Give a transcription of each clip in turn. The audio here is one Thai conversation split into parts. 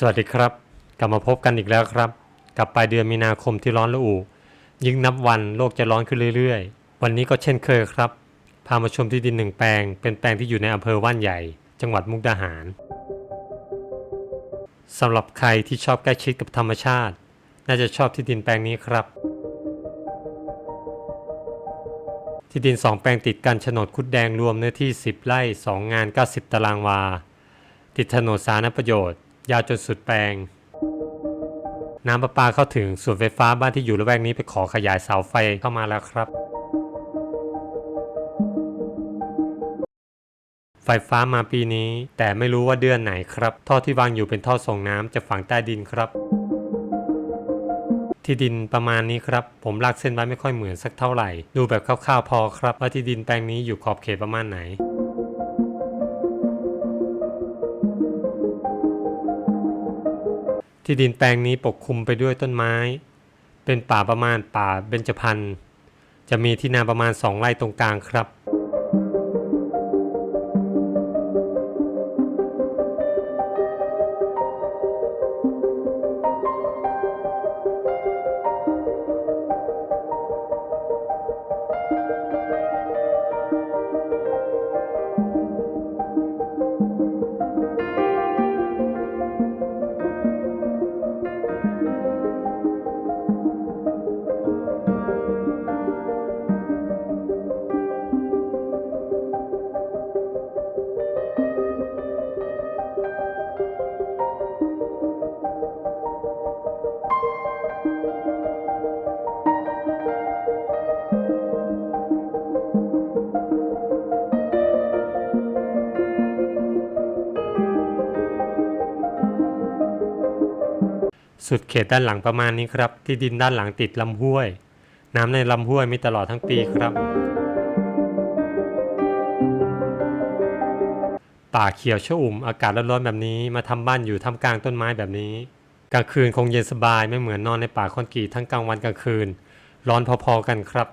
สวัสดีครับ กลับมาพบกันอีกแล้วครับ กับปลายเดือนมีนาคมที่ร้อนระอุยิ่งนับวันโลกจะร้อนขึ้นเรื่อยๆ วันนี้ก็เช่นเคยครับ พามาชมที่ดินหนึ่งแปลง เป็นแปลงที่อยู่ในอำเภอว่านใหญ่ จังหวัดมุกดาหารสำหรับใครที่ชอบใกล้ชิดกับธรรมชาติ น่าจะชอบที่ดินแปลงนี้ครับ ที่ดินสองแปลงติดกันโฉนดคุดแดงรวมเนื้อที่ 10 ไร่ 2 งาน 90 ตารางวา ติดถนนสาธารณประโยชน์ ยาวจนสุดแปลง น้ำประปาเข้าถึงส่วนไฟฟ้าบ้านที่อยู่ละแวกนี้ไปขอขยายเสาไฟเข้ามาแล้วครับ ไฟฟ้ามาปีนี้ แต่ไม่รู้ว่าเดือนไหนครับ ท่อที่วางอยู่เป็นท่อส่งน้ำจะฝังใต้ดินครับ ที่ดินประมาณนี้ครับ ผมลากเส้นไว้ไม่ค่อยเหมือนสักเท่าไหร่ ดูแบบคร่าวๆพอครับ ว่าที่ดินแปลงนี้อยู่ขอบเขตประมาณไหน ที่ดินแปลงนี้ปกคลุมไปด้วยต้นไม้ เป็นป่าประมาณป่าเบญจพรรณจะมีที่นาประมาณสองไร่ตรงกลางครับ สุดเขตด้านหลังประมาณนี้ครับ ที่ดินด้านหลังติดลำห้วย น้ำในลำห้วยมีตลอดทั้งปีครับ ป่าเขียวชอุ่มอากาศร้อนๆแบบนี้มาทำบ้านอยู่ท่ามกลางต้นไม้แบบนี้ กลางคืนคงเย็นสบายไม่เหมือนนอนในป่าคอนกรีตทั้งกลางวันกลางคืน ร้อนพอๆกันครับ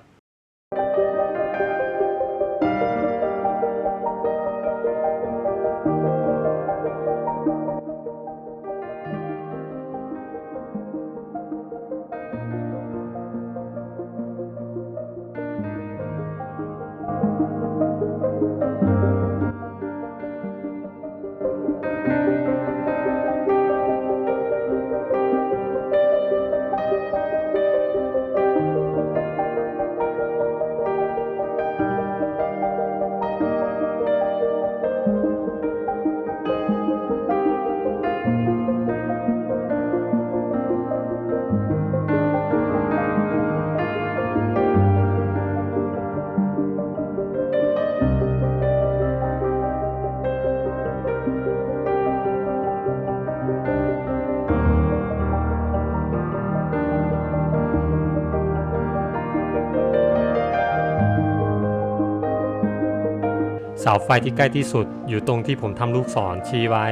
เสาไฟที่ใกล้ที่สุดอยู่ตรงที่ผมทำลูกศรชี้ไว้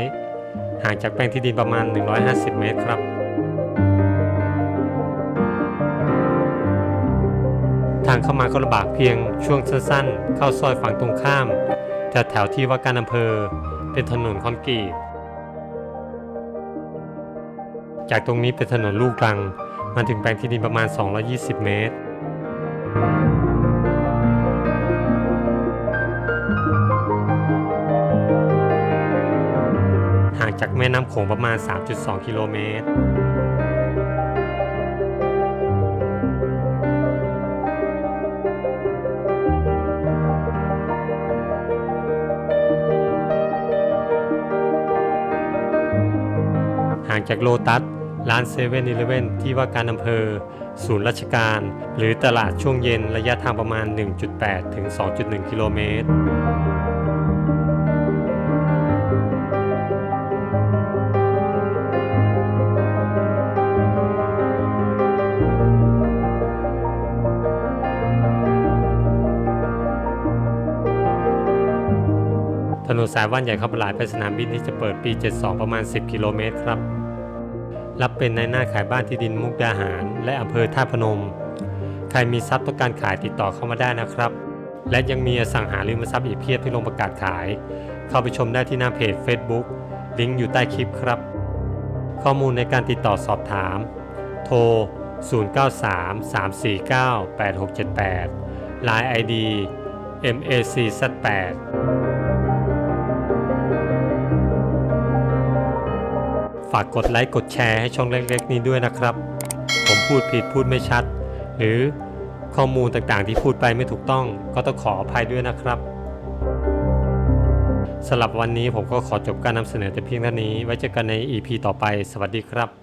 ห่างจากแปลงที่ดินประมาณ 150 เมตรครับ ทางเข้ามาก็ลำบากเพียงช่วงสั้นๆ เข้าซอยฝั่งตรงข้ามแถวแถวที่ว่าการอำเภอเป็นถนนคอนกรีต จากตรงนี้เป็นถนนลูกรังมาถึงแปลงที่ดินประมาณ 220 เมตร จากแม่น้ำโขงประมาณ 3.2 กิโลเมตรห่างจากโลตัสร้านเซเว่นอีเลเว่นที่ว่าการอำเภอ ศูนย์ราชการ หรือตลาดช่วงเย็นระยะทางประมาณ 1.8 ถึง 2.1 กิโลเมตร นนสายว่านใหญ่เข้าปลายไปสนามบินที่จะเปิดปี 72 ประมาณ 10 กิโลเมตรครับ รับเป็นในหน้าขายบ้านที่ดินมุกดาหาร และอำเภอท่าพนม ใครมีทรัพย์ต้องการขายติดต่อเข้ามาได้นะครับ และยังมีอสังหาริมทรัพย์อีกเพียบที่ลงประกาศขาย เข้าไปชมได้ที่หน้าเพจ Facebook ลิงก์อยู่ใต้คลิปครับ ข้อมูลในการติดต่อสอบถาม โทร 0933498678 Line ID MACZ8 ฝากกดไลค์กดแชร์ให้ช่องเล็กๆ นี้ด้วยนะครับ ผมพูดผิดพูดไม่ชัด หรือข้อมูลต่างๆที่พูดไปไม่ถูกต้องก็ต้องขออภัยด้วยนะครับสำหรับวันนี้ผมก็ขอจบการนำเสนอแต่เพียงเท่านี้ ไว้เจอกันใน EP ต่อไป สวัสดีครับ